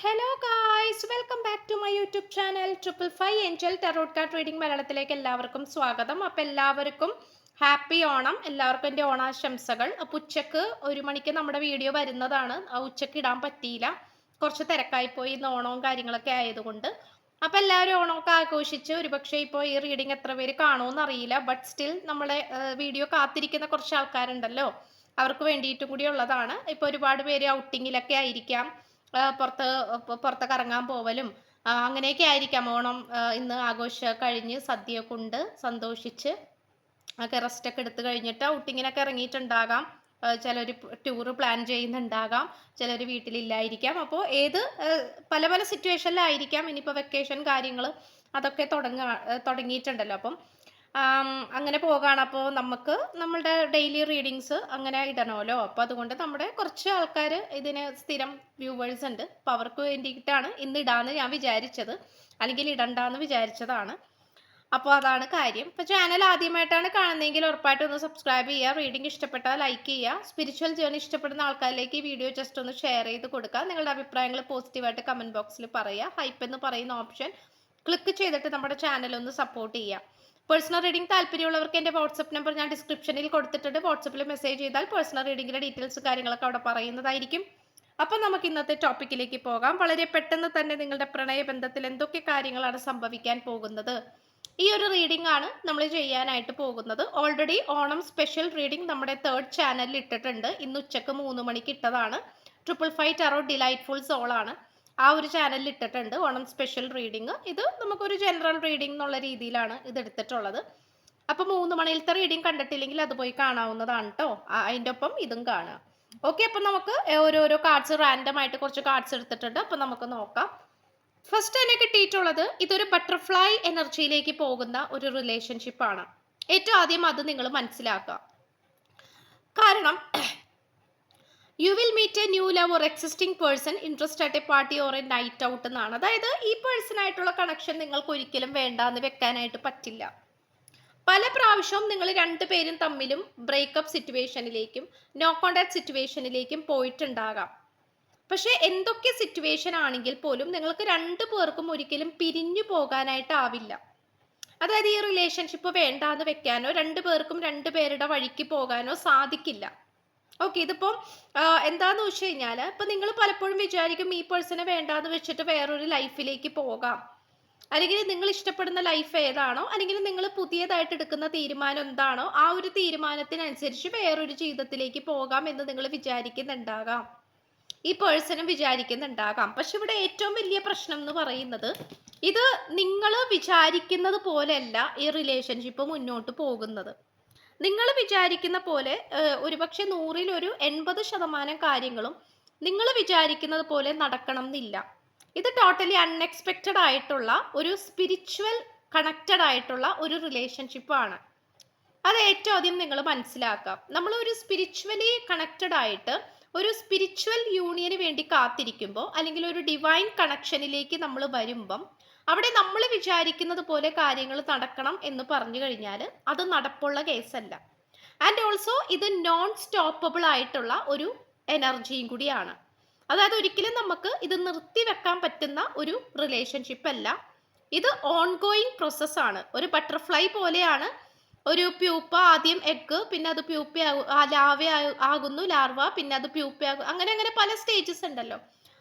Hello guys welcome back to my YouTube channel triple five angel tarot card reading മലയാളത്തിലേക്ക് എല്ലാവർക്കും സ്വാഗതം. അപ്പം എല്ലാവർക്കും ഹാപ്പി ഓണം. എല്ലാവർക്കും എന്റെ ഓണാശംസകൾ. അപ്പോൾ ഉച്ചയ്ക്ക് ഒരു മണിക്ക് നമ്മുടെ വീഡിയോ വരുന്നതാണ്. ആ ഉച്ചയ്ക്ക് ഇടാൻ പറ്റിയില്ല. കുറച്ച് തിരക്കായി പോയി ഇന്ന് ഓണവും കാര്യങ്ങളൊക്കെ ആയതുകൊണ്ട്. അപ്പോൾ എല്ലാവരും ഓണമൊക്കെ ആഘോഷിച്ച് ഒരുപക്ഷെ ഇപ്പോൾ ഈ റീഡിംഗ് എത്ര പേര് കാണുമെന്ന് അറിയില്ല. ബട്ട് സ്റ്റിൽ നമ്മളെ വീഡിയോ കാത്തിരിക്കുന്ന കുറച്ച് ആൾക്കാരുണ്ടല്ലോ. അവർക്ക് വേണ്ടിയിട്ടും കൂടി ഉള്ളതാണ്. ഇപ്പോൾ ഒരുപാട് പേര് ഔട്ടിങ്ങിലൊക്കെ ആയിരിക്കാം. പുറത്ത് പുറത്തൊക്കെ ഇറങ്ങാൻ പോവലും അങ്ങനെയൊക്കെ ആയിരിക്കാം. ഓണം ഇന്ന് ആഘോഷ കഴിഞ്ഞ് സദ്യ കൊണ്ട് സന്തോഷിച്ച് ഒക്കെ റെസ്റ്റ് ഒക്കെ എടുത്തു കഴിഞ്ഞിട്ട് ഔട്ടിങ്ങിനൊക്കെ ഇറങ്ങിയിട്ടുണ്ടാകാം. ചിലർ ടൂർ പ്ലാൻ ചെയ്യുന്നുണ്ടാകാം. ചിലർ വീട്ടിലില്ലായിരിക്കാം. അപ്പോൾ ഏത് പല പല സിറ്റുവേഷനിലായിരിക്കാം ഇനിയിപ്പോൾ വെക്കേഷൻ കാര്യങ്ങൾ അതൊക്കെ തുടങ്ങ തുടങ്ങിയിട്ടുണ്ടല്ലോ. അപ്പം അങ്ങനെ പോകാണ്. അപ്പോൾ നമുക്ക് നമ്മളുടെ ഡെയിലി റീഡിങ്സ് അങ്ങനെ ഇടണമല്ലോ. അപ്പോൾ അതുകൊണ്ട് നമ്മുടെ കുറച്ച് ആൾക്കാർ ഇതിന് സ്ഥിരം വ്യൂവേഴ്സ് ഉണ്ട്. അപ്പോൾ അവർക്ക് വേണ്ടിയിട്ടാണ് ഇന്ന് ഇടാന്ന് ഞാൻ വിചാരിച്ചത്. അല്ലെങ്കിൽ ഇടണ്ടാന്ന് വിചാരിച്ചതാണ്. അപ്പോൾ അതാണ് കാര്യം. ഇപ്പോൾ ചാനൽ ആദ്യമായിട്ടാണ് കാണുന്നതെങ്കിൽ ഉറപ്പായിട്ടും ഒന്ന് സബ്സ്ക്രൈബ് ചെയ്യുക. റീഡിംഗ് ഇഷ്ടപ്പെട്ടാൽ ലൈക്ക് ചെയ്യുക. സ്പിരിച്വൽ ജേർണി ഇഷ്ടപ്പെടുന്ന ആൾക്കാരിലേക്ക് ഈ വീഡിയോ ജസ്റ്റ് ഒന്ന് ഷെയർ ചെയ്ത് കൊടുക്കുക. നിങ്ങളുടെ അഭിപ്രായങ്ങൾ പോസിറ്റീവായിട്ട് കമന്റ് ബോക്സിൽ പറയുക. ഹൈപ്പ് എന്ന് പറയുന്ന ഓപ്ഷൻ ക്ലിക്ക് ചെയ്തിട്ട് നമ്മുടെ ചാനൽ ഒന്ന് സപ്പോർട്ട് ചെയ്യുക. പേഴ്സണൽ റീഡിംഗ് താല്പര്യമുള്ളവർക്ക് എന്റെ വാട്സപ്പ് നമ്പർ ഞാൻ ഡിസ്ക്രിപ്ഷനിൽ കൊടുത്തിട്ടുണ്ട്. വാട്സപ്പിൽ മെസ്സേജ് ചെയ്താൽ പേഴ്സണൽ റീഡിങ്ങിന്റെ ഡീറ്റെയിൽസ് കാര്യങ്ങളൊക്കെ അവിടെ പറയുന്നതായിരിക്കും. അപ്പം നമുക്ക് ഇന്നത്തെ ടോപ്പിക്കിലേക്ക് പോകാം. വളരെ പെട്ടെന്ന് തന്നെ നിങ്ങളുടെ പ്രണയബന്ധത്തിൽ എന്തൊക്കെ കാര്യങ്ങളാണ് സംഭവിക്കാൻ പോകുന്നത്? ഈ ഒരു റീഡിംഗ് ആണ് നമ്മൾ ചെയ്യാനായിട്ട് പോകുന്നത്. ഓൾറെഡി ഓണം സ്പെഷ്യൽ റീഡിംഗ് നമ്മുടെ തേർഡ് ചാനലിൽ ഇട്ടിട്ടുണ്ട്. ഇന്ന് ഉച്ചയ്ക്ക് മൂന്ന് മണിക്ക് ഇട്ടതാണ്. ട്രിപ്പിൾ ഫൈവ് ടെറോ ഡിലൈറ്റ്ഫുൾ സോളാണ് ആ ഒരു ചാനലിൽ ഇട്ടിട്ടുണ്ട്. ഓണം സ്പെഷ്യൽ റീഡിങ് ഇത് നമുക്കൊരു ജനറൽ റീഡിംഗ് എന്നുള്ള രീതിയിലാണ് ഇത് എടുത്തിട്ടുള്ളത്. അപ്പോൾ മൂന്ന് മണിയിലത്തെ റീഡിംഗ് കണ്ടിട്ടില്ലെങ്കിൽ അത് പോയി കാണാവുന്നതാണ് കേട്ടോ അതിന്റെ ഒപ്പം ഇതും കാണുക ഓക്കെ അപ്പൊ നമുക്ക് ഓരോരോ കാർഡ്സ് റാൻഡം ആയിട്ട് കുറച്ച് കാർഡ്സ് എടുത്തിട്ടുണ്ട്. അപ്പൊ നമുക്ക് നോക്കാം. ഫസ്റ്റ് എന്നെ കിട്ടിയിട്ടുള്ളത് ഇതൊരു ബട്ടർഫ്ലൈ എനർജിയിലേക്ക് പോകുന്ന ഒരു റിലേഷൻഷിപ്പാണ് ഏറ്റവും ആദ്യം അത് നിങ്ങൾ മനസ്സിലാക്കുക. കാരണം you will meet a new love or existing person interest ആയിട്ട് party or a night out എന്നാണ്. അതായത് ഈ പേഴ്സണായിട്ടുള്ള കണക്ഷൻ നിങ്ങൾക്ക് ഒരിക്കലും വേണ്ടാന്ന് വെക്കാനായിട്ട് പറ്റില്ല. പല പ്രാവശ്യവും നിങ്ങൾ രണ്ടുപേരും തമ്മിലും ബ്രേക്കപ്പ് സിറ്റുവേഷനിലേക്കും നോ കോണ്ടാക്ട് സിറ്റുവേഷനിലേക്കും പോയിട്ടുണ്ടാകാം. പക്ഷെ എന്തൊക്കെ സിറ്റുവേഷൻ ആണെങ്കിൽ പോലും നിങ്ങൾക്ക് രണ്ടു പേർക്കും ഒരിക്കലും പിരിഞ്ഞു പോകാനായിട്ടാവില്ല അതായത് ഈ റിലേഷൻഷിപ്പ് വേണ്ടാന്ന് വെക്കാനോ രണ്ടു പേർക്കും രണ്ടു പേരുടെ വഴിക്ക് പോകാനോ സാധിക്കില്ല. ഓക്കെ ഇതിപ്പം ആ, എന്താന്ന് വെച്ച് കഴിഞ്ഞാൽ ഇപ്പം നിങ്ങൾ പലപ്പോഴും വിചാരിക്കും ഈ പേഴ്സണെ വേണ്ടാന്ന് വെച്ചിട്ട് വേറൊരു ലൈഫിലേക്ക് പോകാം. അല്ലെങ്കിൽ നിങ്ങൾ ഇഷ്ടപ്പെടുന്ന ലൈഫ് ഏതാണോ അല്ലെങ്കിൽ നിങ്ങൾ പുതിയതായിട്ട് എടുക്കുന്ന തീരുമാനം എന്താണോ ആ ഒരു തീരുമാനത്തിനനുസരിച്ച് വേറൊരു ജീവിതത്തിലേക്ക് പോകാം എന്ന് നിങ്ങൾ വിചാരിക്കുന്നുണ്ടാകാം. ഈ പേഴ്സണും വിചാരിക്കുന്നുണ്ടാകാം. പക്ഷെ ഇവിടെ ഏറ്റവും വലിയ പ്രശ്നം എന്ന് പറയുന്നത് ഇത് നിങ്ങൾ വിചാരിക്കുന്നത് പോലെയല്ല ഈ റിലേഷൻഷിപ്പ് മുന്നോട്ട് പോകുന്നത്. നിങ്ങൾ വിചാരിക്കുന്ന പോലെ ഒരുപക്ഷെ നൂറിൽ ഒരു എൺപത് ശതമാനം കാര്യങ്ങളും നിങ്ങൾ വിചാരിക്കുന്നത് പോലെ നടക്കണം എന്നില്ല ഇത് ടോട്ടലി അൺഎക്സ്പെക്റ്റഡ് ആയിട്ടുള്ള ഒരു സ്പിരിച്വൽ കണക്റ്റഡ് ആയിട്ടുള്ള ഒരു റിലേഷൻഷിപ്പ് ആണ്. അത് ഏറ്റവും ആദ്യം നിങ്ങൾ മനസ്സിലാക്കാം നമ്മൾ ഒരു സ്പിരിച്വലി കണക്റ്റഡ് ആയിട്ട് ഒരു സ്പിരിച്വൽ യൂണിയന് വേണ്ടി കാത്തിരിക്കുമ്പോൾ അല്ലെങ്കിൽ ഒരു ഡിവൈൻ കണക്ഷനിലേക്ക് നമ്മൾ വരുമ്പം അവിടെ നമ്മൾ വിചാരിക്കുന്നത് പോലെ കാര്യങ്ങൾ നടക്കണം എന്ന് പറഞ്ഞു കഴിഞ്ഞാൽ അത് നടപ്പുള്ള കേസല്ല. ആൻഡ് ഓൾസോ ഇത് നോൺ സ്റ്റോപ്പബിൾ ആയിട്ടുള്ള ഒരു എനർജിയും കൂടിയാണ്. അതായത് ഒരിക്കലും നമുക്ക് ഇത് നിർത്തി വെക്കാൻ പറ്റുന്ന ഒരു റിലേഷൻഷിപ്പ് അല്ല. ഇത് ഓൺഗോയിങ് പ്രോസസ്സാണ് ഒരു ബട്ടർഫ്ലൈ പോലെയാണ്. ഒരു പ്യൂപ്പ ആദ്യം എഗ്ഗ് പിന്നെ അത് പ്യൂപ്പ ലാവ ആകുന്നു ലാർവ പിന്നെ അത് പ്യൂപ്പ ആകും അങ്ങനെ അങ്ങനെ പല സ്റ്റേജസ് ഉണ്ടല്ലോ.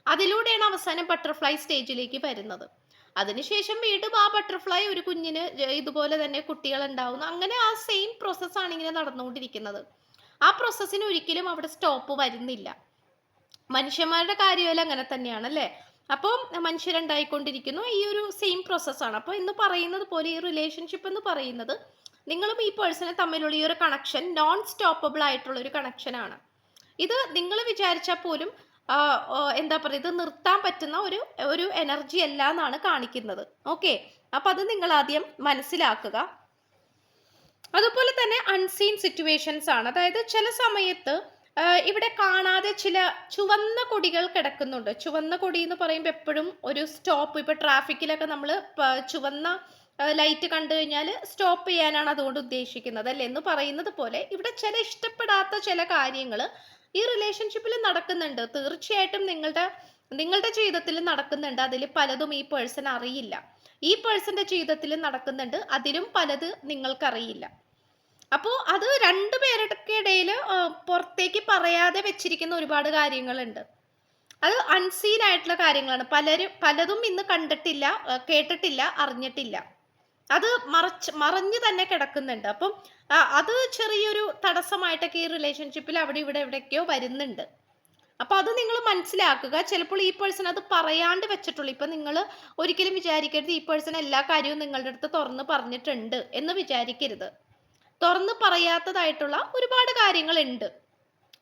അതിലൂടെയാണ് അവസാനം ബട്ടർഫ്ലൈ സ്റ്റേജിലേക്ക് വരുന്നത്. അതിനുശേഷം വീണ്ടും ആ ബട്ടർഫ്ലൈ ഒരു കുഞ്ഞിന് ഇതുപോലെ തന്നെ കുട്ടികൾ ഉണ്ടാവുന്നു അങ്ങനെ ആ സെയിം പ്രോസസ്സാണ് ഇങ്ങനെ നടന്നുകൊണ്ടിരിക്കുന്നത്. ആ പ്രോസസ്സിന് ഒരിക്കലും അവിടെ സ്റ്റോപ്പ് വരുന്നില്ല. മനുഷ്യന്മാരുടെ കാര്യമല്ല അങ്ങനെ തന്നെയാണ് അല്ലേ? അപ്പോൾ മനുഷ്യരുണ്ടായിക്കൊണ്ടിരിക്കുന്നു. ഈ ഒരു സെയിം പ്രോസസ്സാണ് അപ്പോൾ ഇന്ന് പറയുന്നത് പോലെ ഈ റിലേഷൻഷിപ്പ് എന്ന് പറയുന്നത് നിങ്ങളും ഈ പേഴ്സണെ തമ്മിലുള്ള ഈ ഒരു കണക്ഷൻ നോൺ സ്റ്റോപ്പബിൾ ആയിട്ടുള്ള ഒരു കണക്ഷനാണ് ഇത് നിങ്ങൾ വിചാരിച്ചാൽ പോലും എന്താ പറയുക ഇത് നിർത്താൻ പറ്റുന്ന ഒരു ഒരു എനർജി അല്ല എന്നാണ് കാണിക്കുന്നത്. ഓക്കെ അപ്പം അത് നിങ്ങൾ ആദ്യം മനസ്സിലാക്കുക. അതുപോലെ തന്നെ അൺസീൻ സിറ്റുവേഷൻസ് ആണ്. അതായത് ചില സമയത്ത് ഇവിടെ കാണാതെ ചില ചുവന്ന കൊടികൾ കിടക്കുന്നുണ്ട്. ചുവന്ന കൊടി എന്ന് പറയുമ്പോൾ എപ്പോഴും ഒരു സ്റ്റോപ്പ് ഇപ്പോൾ ട്രാഫിക്കിലൊക്കെ നമ്മൾ ചുവന്ന ലൈറ്റ് കണ്ടു കഴിഞ്ഞാൽ സ്റ്റോപ്പ് ചെയ്യാനാണ് അതുകൊണ്ട് ഉദ്ദേശിക്കുന്നത് അല്ലേ? എന്ന് പറയുന്നത് പോലെ ഇവിടെ ചില ഇഷ്ടപ്പെടാത്ത ചില കാര്യങ്ങൾ ഈ റിലേഷൻഷിപ്പിൽ നടക്കുന്നുണ്ട്. തീർച്ചയായിട്ടും നിങ്ങളുടെ നിങ്ങളുടെ ജീവിതത്തിൽ നടക്കുന്നുണ്ട്. അതിൽ പലതും ഈ പേഴ്സൺ അറിയില്ല. ഈ പേഴ്സന്റെ ജീവിതത്തിൽ നടക്കുന്നുണ്ട്. അതിലും പലത് നിങ്ങൾക്കറിയില്ല. അപ്പോൾ അത് രണ്ടു ഇടയിൽ പുറത്തേക്ക് പറയാതെ വെച്ചിരിക്കുന്ന ഒരുപാട് കാര്യങ്ങളുണ്ട്. അത് അൺസീൻ ആയിട്ടുള്ള കാര്യങ്ങളാണ്. പലരും പലതും ഇന്ന് കണ്ടിട്ടില്ല കേട്ടിട്ടില്ല അറിഞ്ഞിട്ടില്ല. അത് മറച്ച് മറഞ്ഞു തന്നെ കിടക്കുന്നുണ്ട്. അപ്പം അത് ചെറിയൊരു തടസ്സമായിട്ടൊക്കെ ഈ റിലേഷൻഷിപ്പിൽ അവിടെ ഇവിടെ എവിടെയൊക്കെയോ വരുന്നുണ്ട്. അപ്പോൾ അത് നിങ്ങൾ മനസ്സിലാക്കുക. ചിലപ്പോൾ ഈ പേഴ്സൺ അത് പറയാണ്ട് വെച്ചിട്ടുള്ളൂ. ഇപ്പൊ നിങ്ങൾ ഒരിക്കലും വിചാരിക്കരുത് ഈ പേഴ്സൺ എല്ലാ കാര്യവും നിങ്ങളുടെ അടുത്ത് തുറന്ന് പറഞ്ഞിട്ടുണ്ട് എന്ന് വിചാരിക്കരുത്. തുറന്ന് പറയാത്തതായിട്ടുള്ള ഒരുപാട് കാര്യങ്ങളുണ്ട്.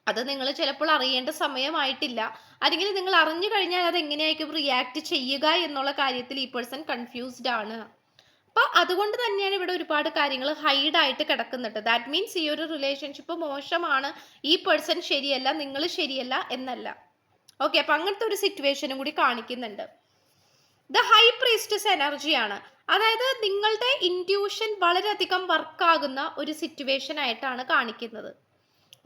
അത് നിങ്ങൾ ചിലപ്പോൾ അറിയേണ്ട സമയമായിട്ടില്ല. അല്ലെങ്കിൽ നിങ്ങൾ അറിഞ്ഞു കഴിഞ്ഞാൽ അത് എങ്ങനെയായിരിക്കും റിയാക്ട് ചെയ്യുക എന്നുള്ള കാര്യത്തിൽ ഈ പേഴ്സൺ കൺഫ്യൂസ്ഡ് ആണ്. അപ്പൊ അതുകൊണ്ട് തന്നെയാണ് ഇവിടെ ഒരുപാട് കാര്യങ്ങൾ ഹൈഡ് ആയിട്ട് കിടക്കുന്നുണ്ട് ദാറ്റ് മീൻസ് ഈ ഒരു റിലേഷൻഷിപ്പ് മോശമാണ്. ഈ പേഴ്സൺ ശരിയല്ല നിങ്ങൾ ശരിയല്ല എന്നല്ല. ഓക്കെ അപ്പൊ അങ്ങനത്തെ ഒരു സിറ്റുവേഷനും കൂടി കാണിക്കുന്നുണ്ട്. ദ ഹൈ പ്രീസ്റ്റസ് എനർജിയാണ് അതായത് നിങ്ങളുടെ ഇൻഡ്യൂഷൻ വളരെയധികം വർക്കാകുന്ന ഒരു സിറ്റുവേഷൻ ആയിട്ടാണ് കാണിക്കുന്നത്.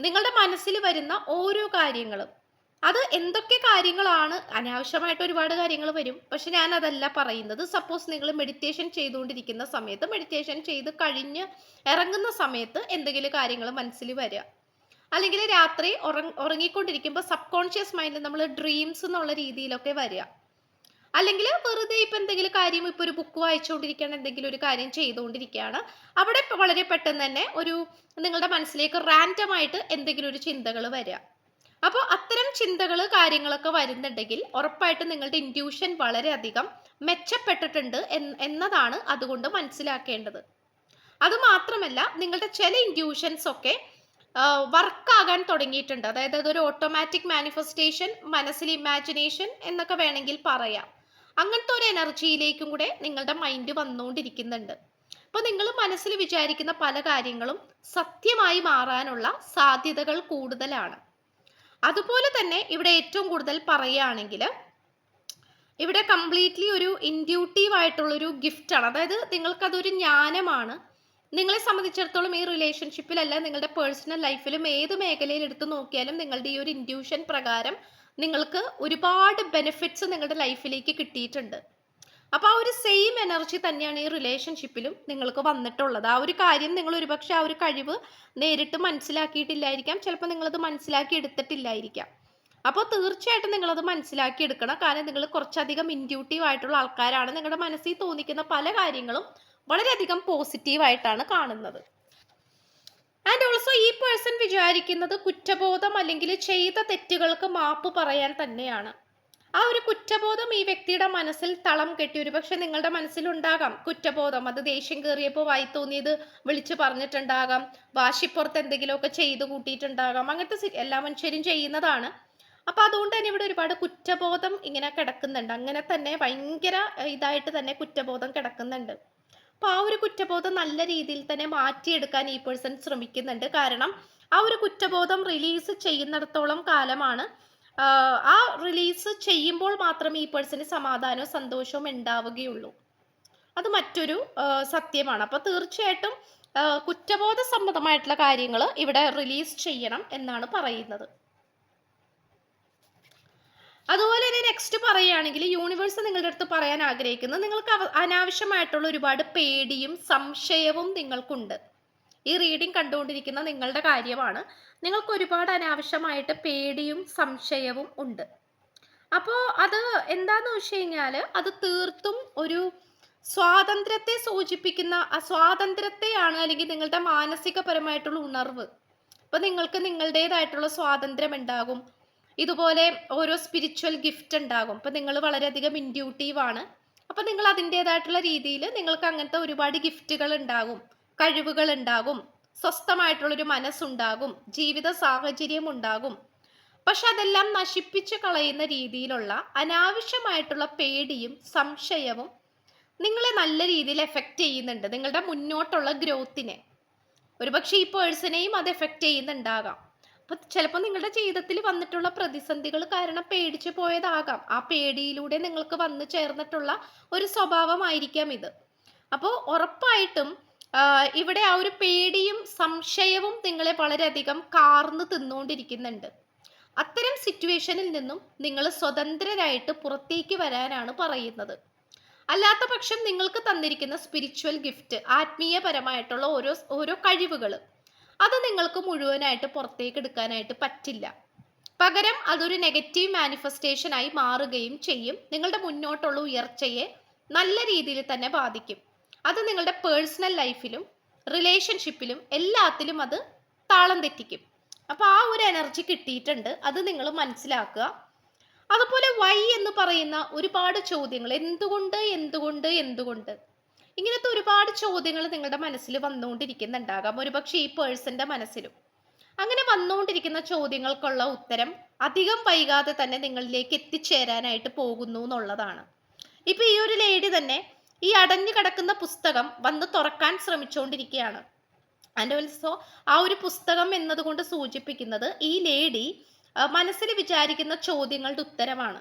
നിങ്ങളുടെ മനസ്സിൽ വരുന്ന ഓരോ കാര്യങ്ങളും. അത് എന്തൊക്കെ കാര്യങ്ങളാണ്? അനാവശ്യമായിട്ട് ഒരുപാട് കാര്യങ്ങൾ വരും. പക്ഷെ ഞാൻ അതല്ല പറയുന്നത്. സപ്പോസ് നിങ്ങൾ മെഡിറ്റേഷൻ ചെയ്തുകൊണ്ടിരിക്കുന്ന സമയത്ത് മെഡിറ്റേഷൻ ചെയ്ത് കഴിഞ്ഞ് ഇറങ്ങുന്ന സമയത്ത് എന്തെങ്കിലും കാര്യങ്ങൾ മനസ്സിൽ വരിക. അല്ലെങ്കിൽ രാത്രി ഉറങ്ങ ഉറങ്ങിക്കൊണ്ടിരിക്കുമ്പോൾ സബ് കോൺഷ്യസ് മൈൻഡിൽ നമ്മൾ ഡ്രീംസ് എന്നുള്ള രീതിയിലൊക്കെ വരിക. അല്ലെങ്കിൽ വെറുതെ ഇപ്പം എന്തെങ്കിലും കാര്യം ഇപ്പോൾ ഒരു ബുക്ക് വായിച്ചുകൊണ്ടിരിക്കുകയാണ് എന്തെങ്കിലും ഒരു കാര്യം ചെയ്തുകൊണ്ടിരിക്കുകയാണ്. അവിടെ വളരെ പെട്ടെന്ന് തന്നെ ഒരു നിങ്ങളുടെ മനസ്സിലേക്ക് റാൻഡമായിട്ട് എന്തെങ്കിലും ഒരു ചിന്തകൾ വരിക. അപ്പോൾ അത്തരം ചിന്തകൾ കാര്യങ്ങളൊക്കെ വരുന്നുണ്ടെങ്കിൽ ഉറപ്പായിട്ടും നിങ്ങളുടെ ഇൻഡ്യൂഷൻ വളരെയധികം മെച്ചപ്പെട്ടിട്ടുണ്ട് എന്നതാണ് അതുകൊണ്ട് മനസ്സിലാക്കേണ്ടത്. അതുമാത്രമല്ല നിങ്ങളുടെ ചില ഇൻഡ്യൂഷൻസ് ഒക്കെ വർക്കാകാൻ തുടങ്ങിയിട്ടുണ്ട്. അതായത് അതൊരു ഓട്ടോമാറ്റിക് മാനിഫെസ്റ്റേഷൻ മനസ്സിൽ ഇമാജിനേഷൻ എന്നൊക്കെ വേണമെങ്കിൽ പറയാം. അങ്ങനത്തെ ഒരു എനർജിയിലേക്കും കൂടെ നിങ്ങളുടെ മൈൻഡ് വന്നുകൊണ്ടിരിക്കുന്നുണ്ട്. അപ്പോൾ നിങ്ങൾ മനസ്സിൽ വിചാരിക്കുന്ന പല കാര്യങ്ങളും സത്യമായി മാറാനുള്ള സാധ്യതകൾ കൂടുതലാണ്. അതുപോലെ തന്നെ ഇവിടെ ഏറ്റവും കൂടുതൽ പറയുകയാണെങ്കിൽ ഇവിടെ കംപ്ലീറ്റ്ലി ഒരു ഇൻഡ്യൂട്ടീവ് ആയിട്ടുള്ളൊരു ഗിഫ്റ്റാണ് അതായത് നിങ്ങൾക്കതൊരു ജ്ഞാനമാണ്. നിങ്ങളെ സംബന്ധിച്ചിടത്തോളം ഈ റിലേഷൻഷിപ്പിലല്ല നിങ്ങളുടെ പേഴ്സണൽ ലൈഫിലും ഏത് മേഖലയിൽ എടുത്തു നോക്കിയാലും നിങ്ങളുടെ ഈ ഒരു ഇൻഡ്യൂഷൻ പ്രകാരം നിങ്ങൾക്ക് ഒരുപാട് ബെനിഫിറ്റ്സ് നിങ്ങളുടെ ലൈഫിലേക്ക് കിട്ടിയിട്ടുണ്ട്. അപ്പോൾ ആ ഒരു സെയിം എനർജി തന്നെയാണ് ഈ റിലേഷൻഷിപ്പിലും നിങ്ങൾക്ക് വന്നിട്ടുള്ളത്. ആ ഒരു കാര്യം നിങ്ങൾ ഒരുപക്ഷെ ആ ഒരു കഴിവ് നേരിട്ട് മനസ്സിലാക്കിയിട്ടില്ലായിരിക്കാം. ചിലപ്പോൾ നിങ്ങളത് മനസ്സിലാക്കി എടുത്തിട്ടില്ലായിരിക്കാം. അപ്പോൾ തീർച്ചയായിട്ടും നിങ്ങളത് മനസ്സിലാക്കി എടുക്കണം. കാരണം നിങ്ങൾ കുറച്ചധികം ഇൻഡ്യൂട്ടീവ് ആയിട്ടുള്ള ആൾക്കാരാണ്. നിങ്ങളുടെ മനസ്സിൽ തോന്നിക്കുന്ന പല കാര്യങ്ങളും വളരെയധികം പോസിറ്റീവായിട്ടാണ് കാണുന്നത്. ആൻഡ് ഓൾസോ ഈ പേഴ്സൺ വിചാരിക്കുന്നത് കുറ്റബോധം അല്ലെങ്കിൽ ചെയ്ത തെറ്റുകൾക്ക് മാപ്പ് പറയാൻ തന്നെയാണ്. ആ ഒരു കുറ്റബോധം ഈ വ്യക്തിയുടെ മനസ്സിൽ തളം കെട്ടി ഒരുപക്ഷെ നിങ്ങളുടെ മനസ്സിലുണ്ടാകാം. കുറ്റബോധം. അത് ദേഷ്യം കയറിയപ്പോൾ വായി തോന്നിയത് വിളിച്ചു പറഞ്ഞിട്ടുണ്ടാകാം. വാശിപ്പുറത്ത് എന്തെങ്കിലുമൊക്കെ ചെയ്തു കൂട്ടിയിട്ടുണ്ടാകാം. അങ്ങനത്തെ എല്ലാ മനുഷ്യരും ചെയ്യുന്നതാണ്. അപ്പൊ അതുകൊണ്ട് തന്നെ ഇവിടെ ഒരുപാട് കുറ്റബോധം ഇങ്ങനെ കിടക്കുന്നുണ്ട്. അങ്ങനെ തന്നെ ഭയങ്കര ഇതായിട്ട് തന്നെ കുറ്റബോധം കിടക്കുന്നുണ്ട്. അപ്പൊ ആ ഒരു കുറ്റബോധം നല്ല രീതിയിൽ തന്നെ മാറ്റിയെടുക്കാൻ ഈ പേഴ്സൺ ശ്രമിക്കുന്നുണ്ട്. കാരണം ആ ഒരു കുറ്റബോധം റിലീസ് ചെയ്യുന്നിടത്തോളം കാലമാണ് ആ റിലീസ് ചെയ്യുമ്പോൾ മാത്രമേ ഈ പേഴ്സന് സമാധാനവും സന്തോഷവും ഉണ്ടാവുകയുള്ളൂ. അത് മറ്റൊരു സത്യമാണ്. അപ്പൊ തീർച്ചയായിട്ടും കുറ്റബോധ സംബന്ധമായിട്ടുള്ള കാര്യങ്ങൾ ഇവിടെ റിലീസ് ചെയ്യണം എന്നാണ് പറയുന്നത്. അതുപോലെ തന്നെ നെക്സ്റ്റ് പറയുകയാണെങ്കിൽ യൂണിവേഴ്സ് നിങ്ങളുടെ അടുത്ത് പറയാൻ ആഗ്രഹിക്കുന്നത് നിങ്ങൾക്ക് അനാവശ്യമായിട്ടുള്ള ഒരുപാട് പേടിയും സംശയവും നിങ്ങൾക്കുണ്ട്. ഈ റീഡിംഗ് കണ്ടുകൊണ്ടിരിക്കുന്ന നിങ്ങളുടെ കാര്യമാണ്. നിങ്ങൾക്ക് ഒരുപാട് അനാവശ്യമായിട്ട് പേടിയും സംശയവും ഉണ്ട്. അപ്പോൾ അത് എന്താന്ന് വെച്ച് കഴിഞ്ഞാൽ അത് തീർത്തും ഒരു സ്വാതന്ത്ര്യത്തെ സൂചിപ്പിക്കുന്ന ആ സ്വാതന്ത്ര്യത്തെയാണ് അല്ലെങ്കിൽ നിങ്ങളുടെ മാനസികപരമായിട്ടുള്ള ഉണർവ്. അപ്പോൾ നിങ്ങൾക്ക് നിങ്ങളുടേതായിട്ടുള്ള സ്വാതന്ത്ര്യം ഉണ്ടാകും. ഇതുപോലെ ഓരോ സ്പിരിച്വൽ ഗിഫ്റ്റ് ഉണ്ടാകും. അപ്പോൾ നിങ്ങൾ വളരെയധികം ഇൻഡ്യൂട്ടീവ് ആണ്. അപ്പോൾ നിങ്ങൾ അതിന്റെതായിട്ടുള്ള രീതിയിൽ നിങ്ങൾക്ക് അങ്ങനത്തെ ഒരുപാട് ഗിഫ്റ്റുകൾ ഉണ്ടാകും. കഴിവുകൾ ഉണ്ടാകും സ്വസ്ഥമായിട്ടുള്ളൊരു മനസ്സുണ്ടാകും. ജീവിത സാഹചര്യം ഉണ്ടാകും പക്ഷെ അതെല്ലാം നശിപ്പിച്ച് കളയുന്ന രീതിയിലുള്ള അനാവശ്യമായിട്ടുള്ള പേടിയും സംശയവും നിങ്ങളെ നല്ല രീതിയിൽ എഫക്റ്റ് ചെയ്യുന്നുണ്ട്. നിങ്ങളുടെ മുന്നോട്ടുള്ള ഗ്രോത്തിനെ. ഒരുപക്ഷെ ഈ പേഴ്സണെയും അത് എഫക്റ്റ് ചെയ്യുന്നുണ്ടാകാം. അപ്പൊ ചിലപ്പോൾ നിങ്ങളുടെ ജീവിതത്തിൽ വന്നിട്ടുള്ള പ്രതിസന്ധികൾ കാരണം പേടിച്ചു പോയതാകാം. ആ പേടിയിലൂടെ നിങ്ങൾക്ക് വന്നു ചേർന്നിട്ടുള്ള ഒരു സ്വഭാവമായിരിക്കാം ഇത്. അപ്പോൾ ഉറപ്പായിട്ടും ഇവിടെ ആ ഒരു പേടിയും സംശയവും നിങ്ങളെ വളരെയധികം കാർന്ന് തിന്നുകൊണ്ടിരിക്കുന്നുണ്ട്. അത്തരം സിറ്റുവേഷനിൽ നിന്നും നിങ്ങൾ സ്വതന്ത്രരായിട്ട് പുറത്തേക്ക് വരാനാണ് പറയുന്നത്. അല്ലാത്ത പക്ഷം നിങ്ങൾക്ക് തന്നിരിക്കുന്ന സ്പിരിച്വൽ ഗിഫ്റ്റ് ആത്മീയപരമായിട്ടുള്ള ഓരോ ഓരോ കഴിവുകൾ അത് നിങ്ങൾക്ക് മുഴുവനായിട്ട് പുറത്തേക്ക് എടുക്കാനായിട്ട് പറ്റില്ല. പകരം അതൊരു നെഗറ്റീവ് മാനിഫെസ്റ്റേഷനായി മാറുകയും ചെയ്യും. നിങ്ങളുടെ മുന്നോട്ടുള്ള ഉയർച്ചയെ നല്ല രീതിയിൽ തന്നെ ബാധിക്കും. അത് നിങ്ങളുടെ പേഴ്സണൽ ലൈഫിലും റിലേഷൻഷിപ്പിലും എല്ലാത്തിലും അത് താളം തെറ്റിക്കും. അപ്പോൾ ആ ഒരു എനർജി കിട്ടിയിട്ടുണ്ട്. അത് നിങ്ങൾ മനസ്സിലാക്കുക. അതുപോലെ വൈ എന്ന് പറയുന്ന ഒരുപാട് ചോദ്യങ്ങൾ. എന്തുകൊണ്ട് എന്തുകൊണ്ട് എന്തുകൊണ്ട്? ഇങ്ങനത്തെ ഒരുപാട് ചോദ്യങ്ങൾ നിങ്ങളുടെ മനസ്സിൽ വന്നുകൊണ്ടിരിക്കുന്നുണ്ടാകാം. ഒരുപക്ഷെ ഈ പേഴ്സന്റെ മനസ്സിലും. അങ്ങനെ വന്നുകൊണ്ടിരിക്കുന്ന ചോദ്യങ്ങൾക്കുള്ള ഉത്തരം അധികം വൈകാതെ തന്നെ നിങ്ങളിലേക്ക് എത്തിച്ചേരാനായിട്ട് പോകുന്നു എന്നുള്ളതാണ്. ഇപ്പൊ ഈ ഒരു ലേഡി തന്നെ ഈ അടഞ്ഞു കിടക്കുന്ന പുസ്തകം വന്ന് തുറക്കാൻ ശ്രമിച്ചുകൊണ്ടിരിക്കുകയാണ്. ആൻഡ് ആ ഒരു പുസ്തകം എന്നതുകൊണ്ട് സൂചിപ്പിക്കുന്നത് ഈ ലേഡി മനസ്സിൽ വിചാരിക്കുന്ന ചോദ്യങ്ങളുടെ ഉത്തരമാണ്.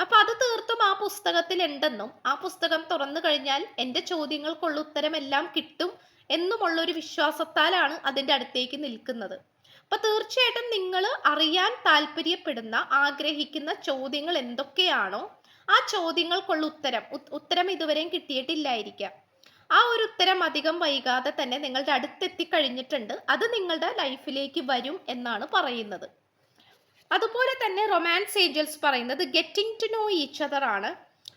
അപ്പൊ അത് തീർത്തും ആ പുസ്തകത്തിൽ ഉണ്ടെന്നും ആ പുസ്തകം തുറന്നു കഴിഞ്ഞാൽ എന്റെ ചോദ്യങ്ങൾക്കുള്ള ഉത്തരമെല്ലാം കിട്ടും എന്നുമുള്ള ഒരു വിശ്വാസത്താലാണ് അതിന്റെ അടുത്തേക്ക് നിൽക്കുന്നത്. അപ്പൊ തീർച്ചയായിട്ടും നിങ്ങൾ അറിയാൻ താല്പര്യപ്പെടുന്ന ആഗ്രഹിക്കുന്ന ചോദ്യങ്ങൾ എന്തൊക്കെയാണോ ആ ചോദ്യങ്ങൾക്കുള്ള ഉത്തരം ഉത്തരം ഇതുവരെയും കിട്ടിയിട്ടില്ലായിരിക്കാം. ആ ഒരു ഉത്തരം അധികം വൈകാതെ തന്നെ നിങ്ങളുടെ അടുത്തെത്തി കഴിഞ്ഞിട്ടുണ്ട് അത് നിങ്ങളുടെ ലൈഫിലേക്ക് വരും എന്നാണ് പറയുന്നത്. അതുപോലെ തന്നെ റൊമാൻസ് ഏഞ്ചൽസ് പറയുന്നത് getting to know each other ആണ്.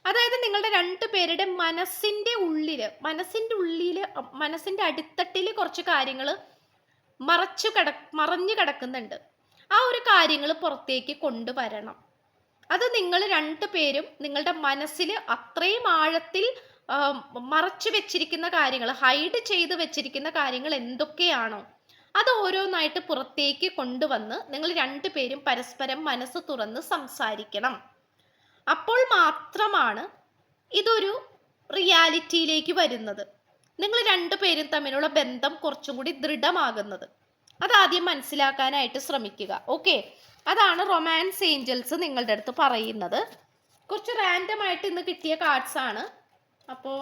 അതായത് നിങ്ങളുടെ രണ്ടു പേരുടെ മനസ്സിന്റെ ഉള്ളിൽ മനസ്സിന്റെ ഉള്ളിൽ മനസ്സിന്റെ അടിത്തട്ടിൽ കുറച്ച് കാര്യങ്ങൾ മറച്ചു കിട മറഞ്ഞു കിടക്കുന്നുണ്ട്. ആ ഒരു കാര്യങ്ങൾ പുറത്തേക്ക് കൊണ്ടുവരണം. അത് നിങ്ങൾ രണ്ടു പേരും നിങ്ങളുടെ മനസ്സിൽ അത്രയും ആഴത്തിൽ മറച്ചു വെച്ചിരിക്കുന്ന കാര്യങ്ങൾ ഹൈഡ് ചെയ്ത് വെച്ചിരിക്കുന്ന കാര്യങ്ങൾ എന്തൊക്കെയാണോ അത് ഓരോന്നായിട്ട് പുറത്തേക്ക് കൊണ്ടുവന്ന് നിങ്ങൾ രണ്ടുപേരും പരസ്പരം മനസ്സ് തുറന്ന് സംസാരിക്കണം. അപ്പോൾ മാത്രമാണ് ഇതൊരു റിയാലിറ്റിയിലേക്ക് വരുന്നത്. നിങ്ങൾ രണ്ടുപേരും തമ്മിലുള്ള ബന്ധം കുറച്ചും കൂടി ദൃഢമാകുന്നത്. അതാദ്യം മനസ്സിലാക്കാനായിട്ട് ശ്രമിക്കുക. ഓക്കെ അതാണ് റൊമാൻസ് ഏഞ്ചൽസ് നിങ്ങളുടെ അടുത്ത് പറയുന്നത്. കുറച്ച് റാൻഡം ആയിട്ട് ഇന്ന് കിട്ടിയ കാർഡ്സ് ആണ്. അപ്പോൾ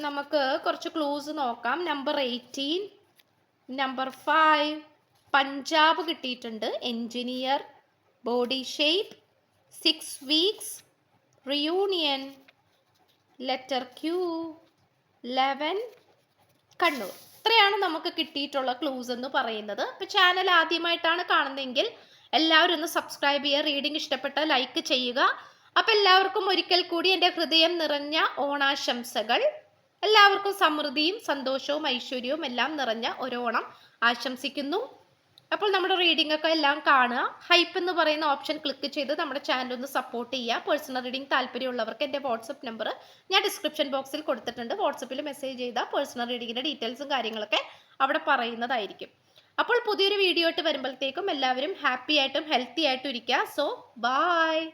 നമുക്ക് കുറച്ച് ക്ലൂസ് നോക്കാം. Number eighteen number five Punjab കിട്ടിയിട്ടുണ്ട്. Engineer body shape six weeks reunion letter Q eleven Kannur. ഇത്രയാണ് നമുക്ക് കിട്ടിയിട്ടുള്ള ക്ലൂസ് എന്ന് പറയുന്നത്. ഇപ്പം ചാനൽ ആദ്യമായിട്ടാണ് കാണുന്നതെങ്കിൽ എല്ലാവരും ഒന്ന് സബ്സ്ക്രൈബ് ചെയ്യുക റീഡിംഗ് ഇഷ്ടപ്പെട്ട ലൈക്ക് ചെയ്യുക. അപ്പം എല്ലാവർക്കും ഒരിക്കൽ കൂടി എന്റെ ഹൃദയം നിറഞ്ഞ ഓണാശംസകൾ. എല്ലാവർക്കും സമൃദ്ധിയും സന്തോഷവും ഐശ്വര്യവും എല്ലാം നിറഞ്ഞ ഒരു ഓണം ആശംസിക്കുന്നു. അപ്പോൾ നമ്മുടെ റീഡിംഗ് ഒക്കെ എല്ലാം കാണുക. ഹൈപ്പ് എന്ന് പറയുന്ന ഓപ്ഷൻ ക്ലിക്ക് ചെയ്ത് നമ്മുടെ ചാനൽ ഒന്ന് സപ്പോർട്ട് ചെയ്യുക. പേഴ്സണൽ റീഡിംഗ് താല്പര്യമുള്ളവർക്ക് എന്റെ വാട്സപ്പ് നമ്പർ ഞാൻ ഡിസ്ക്രിപ്ഷൻ ബോക്സിൽ കൊടുത്തിട്ടുണ്ട്. വാട്സപ്പിൽ മെസ്സേജ് ചെയ്താൽ പേഴ്സണൽ റീഡിങ്ങിന്റെ ഡീറ്റെയിൽസും കാര്യങ്ങളൊക്കെ അവിടെ പറയുന്നതായിരിക്കും. അപ്പോൾ പുതിയൊരു വീഡിയോ ആയിട്ട് വരുമ്പോഴത്തേക്കും എല്ലാവരും ഹാപ്പി ആയിട്ടും ഹെൽത്തി ആയിട്ടും ഇരിക്കുക. So bye